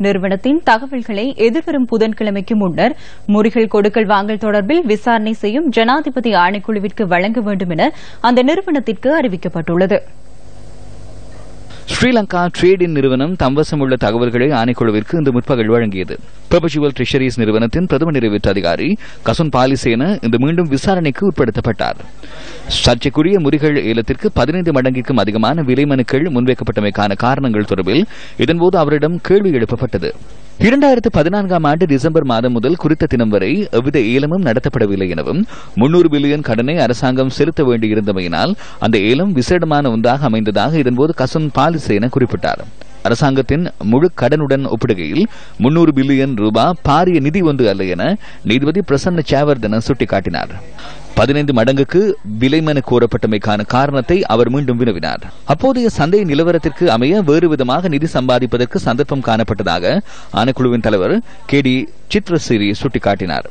நிறுவனத்தின் தகவல்களை எதிர்வரும் புதன்கிழமைக்கு முன்னர் முறிகள் கொடுக்கல் வாங்கல் தொடர்பில் விசாரணை செய்யும் ஜனாதிபதி ஆணைக்குழுவிற்கு வழங்க வேண்டும் என அந்த நிறுவனத்திற்கு அறிவிக்கப்பட்டுள்ளது. ஸ்ரீலங்கா ட்ரேட் இன் நிறுவனம் தம்வசம் உள்ள தகவல்களை ஆணைக்குழுவிற்கு இந்த முற்பகல் வழங்கியது. பெர்பச்சுவல் ட்ரெஷரிஸ் நிறுவனத்தின் பிரதம நிறைவேற்று அதிகாரி கசுன் பாலிசேன இன்று மீண்டும் விசாரணைக்கு உட்படுத்தப்பட்டார். சர்ச்சைக்குரிய முறிகள் ஏலத்திற்கு பதினைந்து மடங்கிற்கும் அதிகமான விலை மனுக்கள் முன்வைக்கப்பட்டமைக்கான காரணங்கள் தொடர்பில் இதன்போது அவரிடம் கேள்வி எழுப்பப்பட்டது. இரண்டாயிரத்து பதினான்காம் ஆண்டு டிசம்பர் மாதம் முதல் குறித்த தினம் வரை எவ்வித ஏலமும் நடத்தப்படவில்லை எனவும் முன்னூறு பில்லியன் கடனை அரசாங்கம் செலுத்த வேண்டியிருந்தமையினால் அந்த ஏலம் விசேடமான ஒன்றாக அமைந்ததாக இதன்போது கசுன் பாலிசேன அரசு என குறிப்பிட்டார். அரசாங்கத்தின் முழு கடனுடன் ஒப்பிடுகையில் முன்னூறு பில்லியன் ரூபாய் பாரிய நிதி ஒன்று அல்ல என நீதிபதி பிரசன்ன சேவர்தன சுட்டிக்காட்டினார். பதினைந்து மடங்குக்கு விலைமென கோரப்பட்டமைக்கான காரணத்தை அவர் மீண்டும் வினவினார். அப்போதைய சந்தை நிலவரத்திற்கு அமைய வேறு விதமாக நிதி சம்பாதிப்பதற்கு சந்தர்ப்பம் காணப்பட்டதாக ஆணைக்குழுவின் தலைவர் கே டி சித்ரசிறி சுட்டிக்காட்டினார்.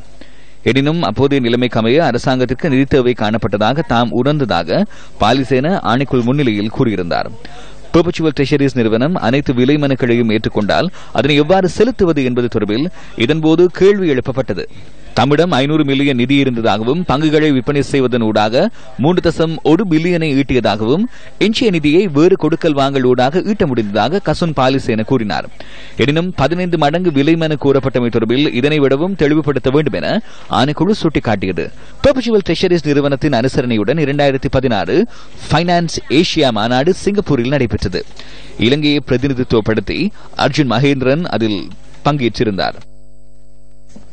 எனினும் அப்போதைய நிலைமைக்கு அமைய அரசாங்கத்திற்கு நிதி தேவை காணப்பட்டதாக தாம் உணர்ந்ததாக பாலிசேன ஆணைக்குழு முன்னிலையில் கூறியிருந்தார். பெர்பச்சுவல் ட்ரெஷரிஸ் நிறுவனம் அனைத்து விலை மனுக்களையும் ஏற்றுக்கொண்டால் அதனை எவ்வாறு செலுத்துவது என்பது தொடர்பில் இதன்போது கேள்வி எழுப்பப்பட்டது. தம்மிடம் ஐநூறு மில்லியன் நிதி இருந்ததாகவும் பங்குகளை விற்பனை செய்வதன் ஊடாக மூன்று தசம் ஒரு பில்லியனை ஈட்டியதாகவும் எஞ்சிய நிதியை வேறு கொடுக்கல் வாங்கல் ஊடாக ஈட்ட முடிந்ததாக கசுன் பாலிசேன கூறினார். எனினும் பதினைந்து மடங்கு விலை மனு கூறப்பட்டமை தொடர்பில் இதனை விடவும் தெளிவுபடுத்த வேண்டும் என ஆணைக்குழு சுட்டிக்காட்டியது. பெர்பச்சுவல் ட்ரெஷரிஸ் நிறுவனத்தின் அனுசரணையுடன் இரண்டாயிரத்தி பதினாறு பைனான்ஸ் ஏசியா மாநாடு சிங்கப்பூரில் நடைபெற்றது. இலங்கையை பிரதிநிதித்துவப்படுத்தி அர்ஜுன் மகேந்திரன் அதில் பங்கேற்றிருந்தார்.